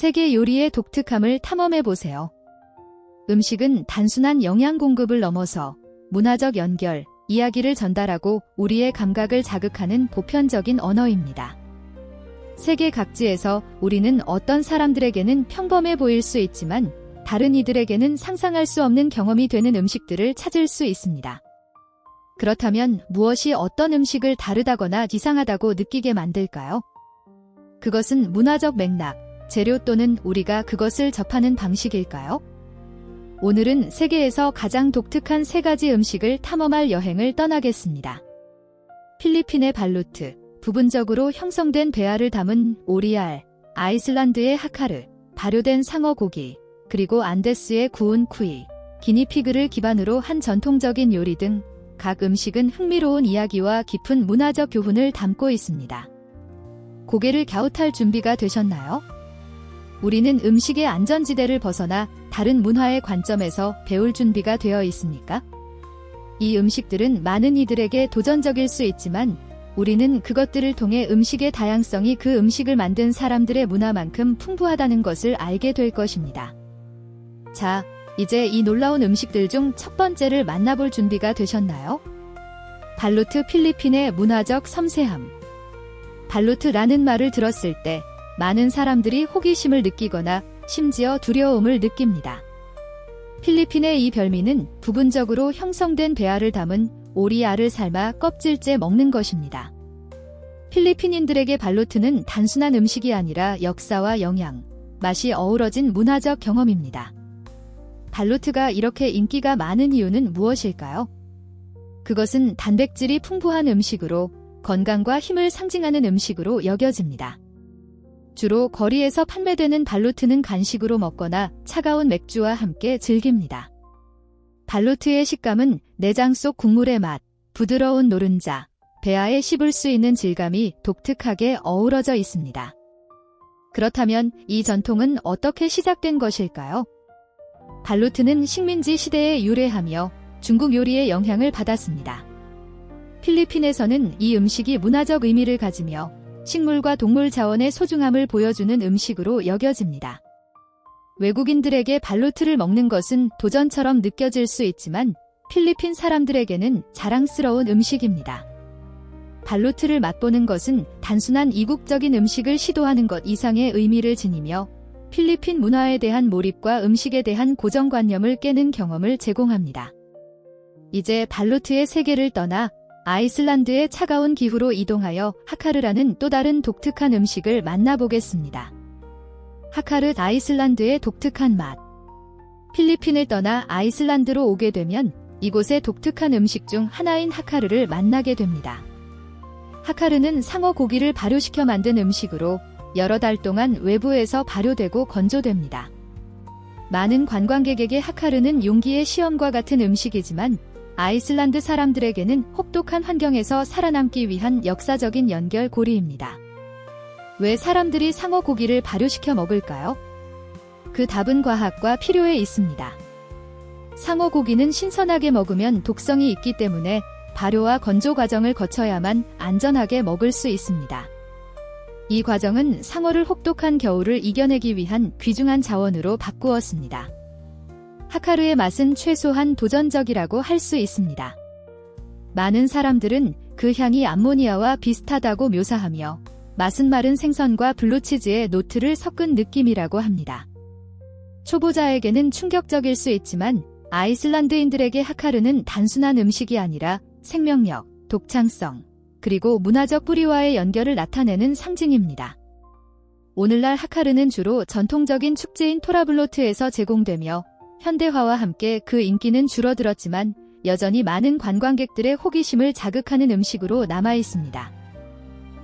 세계 요리의 독특함을 탐험해 보세요. 음식은 단순한 영양 공급을 넘어서 문화적 연결, 이야기를 전달하고 우리의 감각을 자극하는 보편적인 언어입니다. 세계 각지에서 우리는 어떤 사람들에게는 평범해 보일 수 있지만 다른 이들에게는 상상할 수 없는 경험이 되는 음식들을 찾을 수 있습니다. 그렇다면 무엇이 어떤 음식을 다르다거나 이상하다고 느끼게 만들까요? 그것은 문화적 맥락, 재료 또는 우리가 그것을 접하는 방식일까요? 오늘은 세계에서 가장 독특한 세 가지 음식을 탐험할 여행을 떠나겠습니다. 필리핀의 발루트, 부분적으로 형성된 배알을 담은 오리알, 아이슬란드의 하카르, 발효된 상어 고기, 그리고 안데스의 구운 쿠이, 기니피그를 기반으로 한 전통적인 요리 등 각 음식은 흥미로운 이야기와 깊은 문화적 교훈을 담고 있습니다. 고개를 갸웃할 준비가 되셨나요? 우리는 음식의 안전지대를 벗어나 다른 문화의 관점에서 배울 준비가 되어 있습니까? 이 음식들은 많은 이들에게 도전적일 수 있지만 우리는 그것들을 통해 음식의 다양성이 그 음식을 만든 사람들의 문화만큼 풍부하다는 것을 알게 될 것입니다. 자, 이제 이 놀라운 음식들 중 첫 번째를 만나볼 준비가 되셨나요? 발루트 필리핀의 문화적 섬세함. 발루트라는 말을 들었을 때 많은 사람들이 호기심을 느끼거나 심지어 두려움을 느낍니다. 필리핀의 이 별미는 부분적으로 형성된 배알을 담은 오리알을 삶아 껍질째 먹는 것입니다. 필리핀인들에게 발로트는 단순한 음식이 아니라 역사와 영양, 맛이 어우러진 문화적 경험입니다. 발로트가 이렇게 인기가 많은 이유는 무엇일까요? 그것은 단백질이 풍부한 음식으로 건강과 힘을 상징하는 음식으로 여겨집니다. 주로 거리에서 판매되는 발로트는 간식으로 먹거나 차가운 맥주와 함께 즐깁니다. 발로트의 식감은 내장 속 국물의 맛, 부드러운 노른자, 배아에 씹을 수 있는 질감이 독특하게 어우러져 있습니다. 그렇다면 이 전통은 어떻게 시작된 것일까요? 발로트는 식민지 시대에 유래하며 중국 요리의 영향을 받았습니다. 필리핀에서는 이 음식이 문화적 의미를 가지며 식물과 동물 자원의 소중함을 보여주는 음식으로 여겨집니다. 외국인들에게 발로트를 먹는 것은 도전처럼 느껴질 수 있지만 필리핀 사람들에게는 자랑스러운 음식입니다. 발로트를 맛보는 것은 단순한 이국적인 음식을 시도하는 것 이상의 의미를 지니며 필리핀 문화에 대한 몰입과 음식에 대한 고정관념을 깨는 경험을 제공합니다. 이제 발로트의 세계를 떠나 아이슬란드의 차가운 기후로 이동하여 하카르라는 또 다른 독특한 음식을 만나보겠습니다. 하카르 아이슬란드의 독특한 맛. 필리핀을 떠나 아이슬란드로 오게 되면 이곳의 독특한 음식 중 하나인 하카르를 만나게 됩니다. 하카르는 상어 고기를 발효시켜 만든 음식으로 여러 달 동안 외부에서 발효되고 건조됩니다. 많은 관광객에게 하카르는 용기의 시험과 같은 음식이지만 아이슬란드 사람들에게는 혹독한 환경에서 살아남기 위한 역사적인 연결고리입니다. 왜 사람들이 상어 고기를 발효시켜 먹을까요? 그 답은 과학과 필요에 있습니다. 상어 고기는 신선하게 먹으면 독성이 있기 때문에 발효와 건조 과정을 거쳐야만 안전하게 먹을 수 있습니다. 이 과정은 상어를 혹독한 겨울을 이겨내기 위한 귀중한 자원으로 바꾸었습니다. 하카루의 맛은 최소한 도전적이라고 할 수 있습니다. 많은 사람들은 그 향이 암모니아와 비슷하다고 묘사하며 맛은 마른 생선과 블루치즈의 노트를 섞은 느낌이라고 합니다. 초보자에게는 충격적일 수 있지만 아이슬란드인들에게 하카르는 단순한 음식이 아니라 생명력, 독창성, 그리고 문화적 뿌리와의 연결을 나타내는 상징입니다. 오늘날 하카르는 주로 전통적인 축제인 토라블로트에서 제공되며 현대화와 함께 그 인기는 줄어들었지만 여전히 많은 관광객들의 호기심을 자극하는 음식으로 남아 있습니다.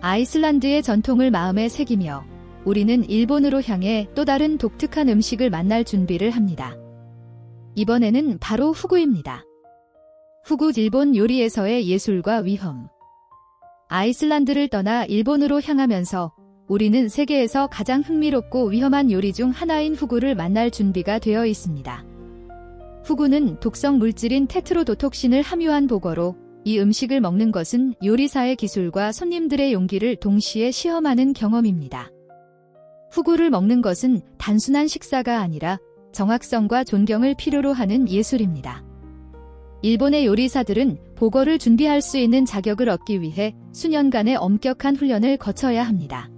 아이슬란드의 전통을 마음에 새기며 우리는 일본으로 향해 또 다른 독특한 음식을 만날 준비를 합니다. 이번에는 바로 후구입니다. 후구 일본 요리에서의 예술과 위험. 아이슬란드를 떠나 일본으로 향하면서 우리는 세계에서 가장 흥미롭고 위험한 요리 중 하나인 후구를 만날 준비가 되어 있습니다. 후구는 독성 물질인 테트로도톡신을 함유한 보거로 이 음식을 먹는 것은 요리사의 기술과 손님들의 용기를 동시에 시험하는 경험입니다. 후구를 먹는 것은 단순한 식사가 아니라 정확성과 존경을 필요로 하는 예술입니다. 일본의 요리사들은 보거를 준비할 수 있는 자격을 얻기 위해 수년간의 엄격한 훈련을 거쳐야 합니다.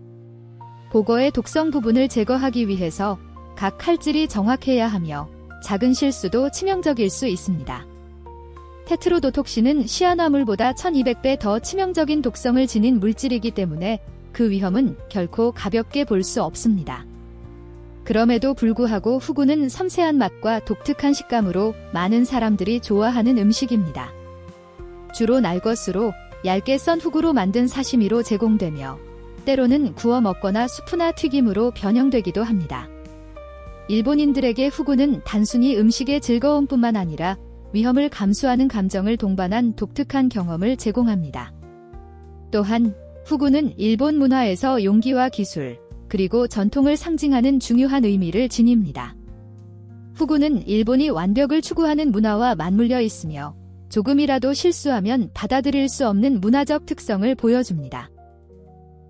보거의 독성 부분을 제거하기 위해서 각 칼질이 정확해야 하며 작은 실수도 치명적일 수 있습니다. 테트로도톡신은 시아나물보다 1200배 더 치명적인 독성을 지닌 물질이기 때문에 그 위험은 결코 가볍게 볼 수 없습니다. 그럼에도 불구하고 후구는 섬세한 맛과 독특한 식감으로 많은 사람들이 좋아하는 음식입니다. 주로 날것으로 얇게 썬 후구로 만든 사시미로 제공되며 때로는 구워 먹거나 수프나 튀김으로 변형되기도 합니다. 일본인들에게 후구는 단순히 음식의 즐거움뿐만 아니라 위험을 감수하는 감정을 동반한 독특한 경험을 제공합니다. 또한 후구는 일본 문화에서 용기와 기술, 그리고 전통을 상징하는 중요한 의미를 지닙니다. 후구는 일본이 완벽을 추구하는 문화와 맞물려 있으며 조금이라도 실수하면 받아들일 수 없는 문화적 특성을 보여줍니다.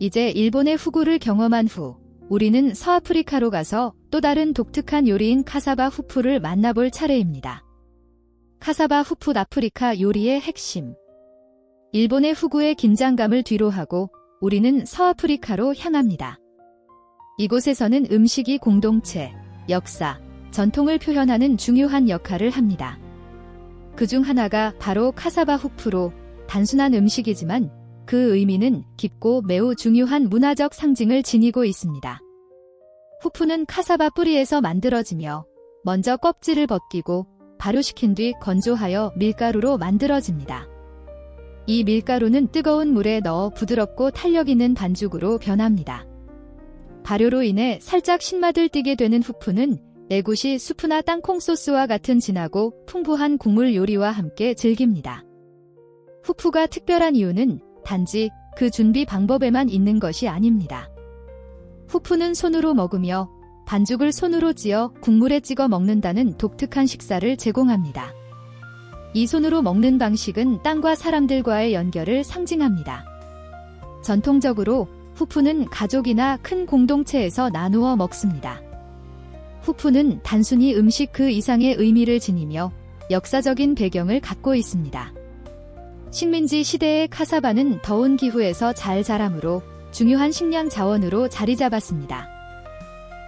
이제 일본의 후구를 경험한 후 우리는 서아프리카로 가서 또 다른 독특한 요리인 카사바 후프를 만나볼 차례입니다. 카사바 후프 아프리카 요리의 핵심. 일본의 후구의 긴장감을 뒤로하고 우리는 서아프리카로 향합니다. 이곳에서는 음식이 공동체, 역사, 전통을 표현하는 중요한 역할을 합니다. 그 중 하나가 바로 카사바 후프로 단순한 음식이지만 그 의미는 깊고 매우 중요한 문화적 상징을 지니고 있습니다. 후프는 카사바 뿌리에서 만들어지며 먼저 껍질을 벗기고 발효시킨 뒤 건조하여 밀가루로 만들어집니다. 이 밀가루는 뜨거운 물에 넣어 부드럽고 탄력 있는 반죽으로 변합니다. 발효로 인해 살짝 신맛을 띠게 되는 후프는 내굿이 수프나 땅콩 소스와 같은 진하고 풍부한 국물 요리와 함께 즐깁니다. 후프가 특별한 이유는 단지 그 준비 방법에만 있는 것이 아닙니다. 후프는 손으로 먹으며 반죽을 손으로 찧어 국물에 찍어 먹는다는 독특한 식사를 제공합니다. 이 손으로 먹는 방식은 땅과 사람들과의 연결을 상징합니다. 전통적으로 후프는 가족이나 큰 공동체에서 나누어 먹습니다. 후프는 단순히 음식 그 이상의 의미를 지니며 역사적인 배경을 갖고 있습니다. 식민지 시대의 카사바는 더운 기후에서 잘 자라므로 중요한 식량 자원으로 자리 잡았습니다.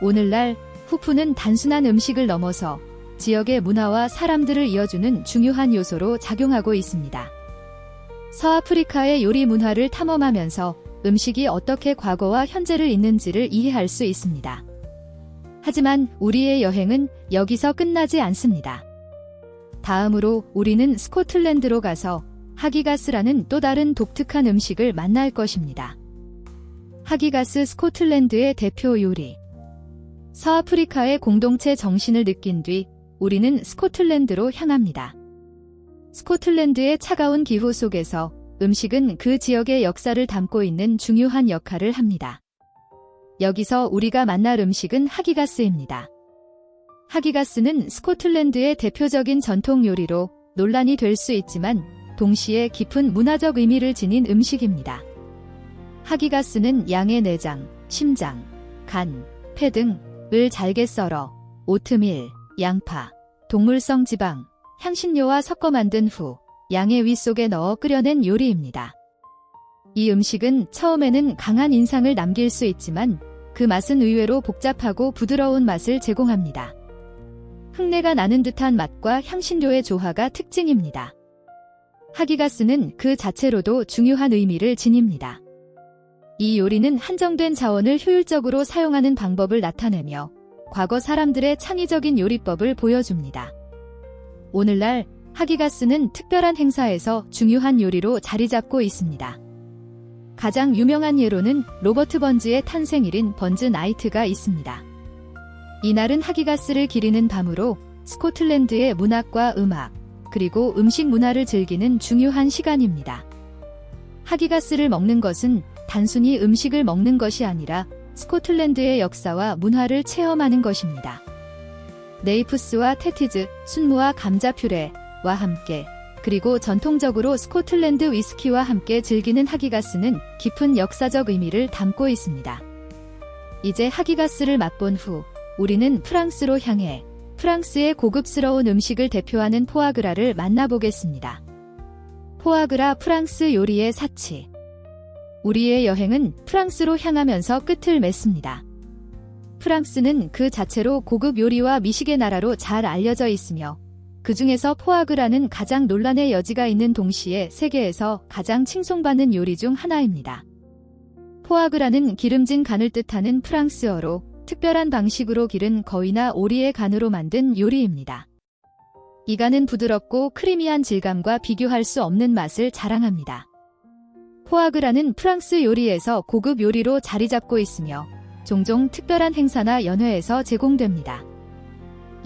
오늘날 후프는 단순한 음식을 넘어서 지역의 문화와 사람들을 이어주는 중요한 요소로 작용하고 있습니다. 서아프리카의 요리 문화를 탐험하면서 음식이 어떻게 과거와 현재를 잇는지를 이해할 수 있습니다. 하지만 우리의 여행은 여기서 끝나지 않습니다. 다음으로 우리는 스코틀랜드로 가서 하기가스라는 또 다른 독특한 음식을 만날 것입니다. 하기가스 스코틀랜드의 대표 요리. 서아프리카의 공동체 정신을 느낀 뒤 우리는 스코틀랜드로 향합니다. 스코틀랜드의 차가운 기후 속에서 음식은 그 지역의 역사를 담고 있는 중요한 역할을 합니다. 여기서 우리가 만날 음식은 하기가스입니다. 하기가스는 스코틀랜드의 대표적인 전통 요리로 논란이 될 수 있지만 동시에 깊은 문화적 의미를 지닌 음식입니다. 하기가스는 양의 내장, 심장, 간, 폐 등을 잘게 썰어 오트밀, 양파, 동물성 지방, 향신료와 섞어 만든 후 양의 위 속에 넣어 끓여낸 요리입니다. 이 음식은 처음에는 강한 인상을 남길 수 있지만 그 맛은 의외로 복잡하고 부드러운 맛을 제공합니다. 흙내가 나는 듯한 맛과 향신료의 조화가 특징입니다. 하기가스는 그 자체로도 중요한 의미를 지닙니다. 이 요리는 한정된 자원을 효율적으로 사용하는 방법을 나타내며 과거 사람들의 창의적인 요리법을 보여줍니다. 오늘날 하기가스는 특별한 행사에서 중요한 요리로 자리 잡고 있습니다. 가장 유명한 예로는 로버트 번즈의 탄생일인 번즈 나이트가 있습니다. 이날은 하기가스를 기리는 밤으로 스코틀랜드의 문학과 음악, 그리고 음식 문화를 즐기는 중요한 시간입니다. 하기가스를 먹는 것은 단순히 음식을 먹는 것이 아니라 스코틀랜드의 역사와 문화를 체험하는 것입니다. 네이프스와 테티즈, 순무와 감자 퓨레와 함께 그리고 전통적으로 스코틀랜드 위스키와 함께 즐기는 하기가스는 깊은 역사적 의미를 담고 있습니다. 이제 하기가스를 맛본 후 우리는 프랑스로 향해 프랑스의 고급스러운 음식을 대표하는 포아그라를 만나보겠습니다. 포아그라 프랑스 요리의 사치. 우리의 여행은 프랑스로 향하면서 끝을 맺습니다. 프랑스는 그 자체로 고급 요리와 미식의 나라로 잘 알려져 있으며 그 중에서 포아그라는 가장 논란의 여지가 있는 동시에 세계에서 가장 칭송받는 요리 중 하나입니다. 포아그라는 기름진 간을 뜻하는 프랑스어로 특별한 방식으로 기른 거위나 오리의 간으로 만든 요리입니다. 이 간은 부드럽고 크리미한 질감과 비교할 수 없는 맛을 자랑합니다. 포아그라는 프랑스 요리에서 고급 요리로 자리 잡고 있으며 종종 특별한 행사나 연회에서 제공됩니다.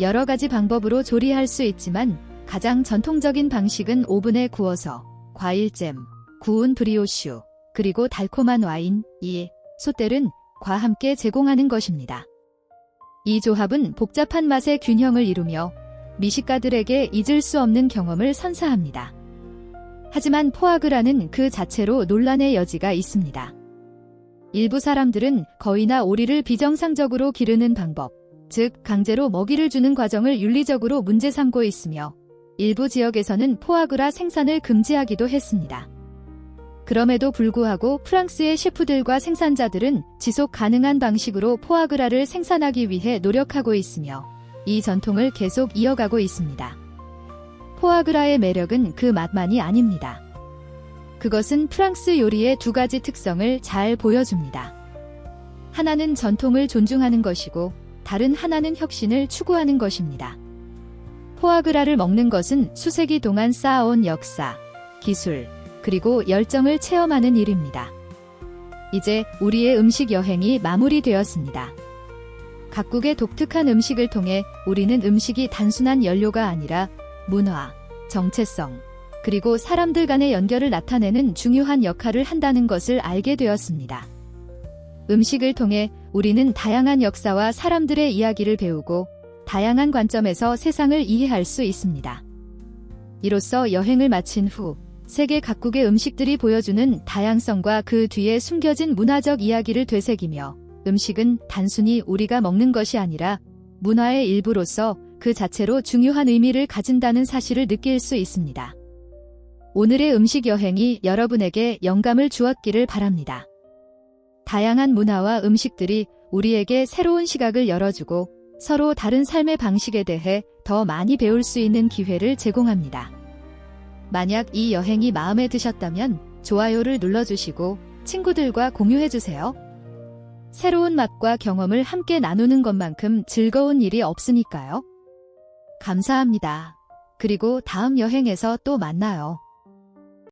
여러 가지 방법으로 조리할 수 있지만 가장 전통적인 방식은 오븐에 구워서 과일잼, 구운 브리오슈, 그리고 달콤한 와인, 이, 소 과 함께 제공하는 것입니다. 이 조합은 복잡한 맛의 균형을 이루며 미식가들에게 잊을 수 없는 경험을 선사합니다. 하지만 포아그라는 그 자체로 논란의 여지가 있습니다. 일부 사람들은 거위나 오리를 비정상적으로 기르는 방법, 즉 강제로 먹이를 주는 과정을 윤리적으로 문제 삼고 있으며 일부 지역에서는 포아그라 생산을 금지하기도 했습니다. 그럼에도 불구하고 프랑스의 셰프들과 생산자들은 지속 가능한 방식으로 포아그라를 생산하기 위해 노력하고 있으며 이 전통을 계속 이어가고 있습니다. 포아그라의 매력은 그 맛만이 아닙니다. 그것은 프랑스 요리의 두 가지 특성을 잘 보여줍니다. 하나는 전통을 존중하는 것이고 다른 하나는 혁신을 추구하는 것입니다. 포아그라를 먹는 것은 수세기 동안 쌓아온 역사, 기술, 그리고 열정을 체험하는 일입니다. 이제 우리의 음식 여행이 마무리되었습니다. 각국의 독특한 음식을 통해 우리는 음식이 단순한 연료가 아니라 문화, 정체성, 그리고 사람들 간의 연결을 나타내는 중요한 역할을 한다는 것을 알게 되었습니다. 음식을 통해 우리는 다양한 역사와 사람들의 이야기를 배우고 다양한 관점에서 세상을 이해할 수 있습니다. 이로써 여행을 마친 후 세계 각국의 음식들이 보여주는 다양성과 그 뒤에 숨겨진 문화적 이야기를 되새기며 음식은 단순히 우리가 먹는 것이 아니라 문화의 일부로서 그 자체로 중요한 의미를 가진다는 사실을 느낄 수 있습니다. 오늘의 음식 여행이 여러분에게 영감을 주었기를 바랍니다. 다양한 문화와 음식들이 우리에게 새로운 시각을 열어주고 서로 다른 삶의 방식에 대해 더 많이 배울 수 있는 기회를 제공합니다. 만약 이 여행이 마음에 드셨다면 좋아요를 눌러주시고 친구들과 공유해주세요. 새로운 맛과 경험을 함께 나누는 것만큼 즐거운 일이 없으니까요. 감사합니다. 그리고 다음 여행에서 또 만나요.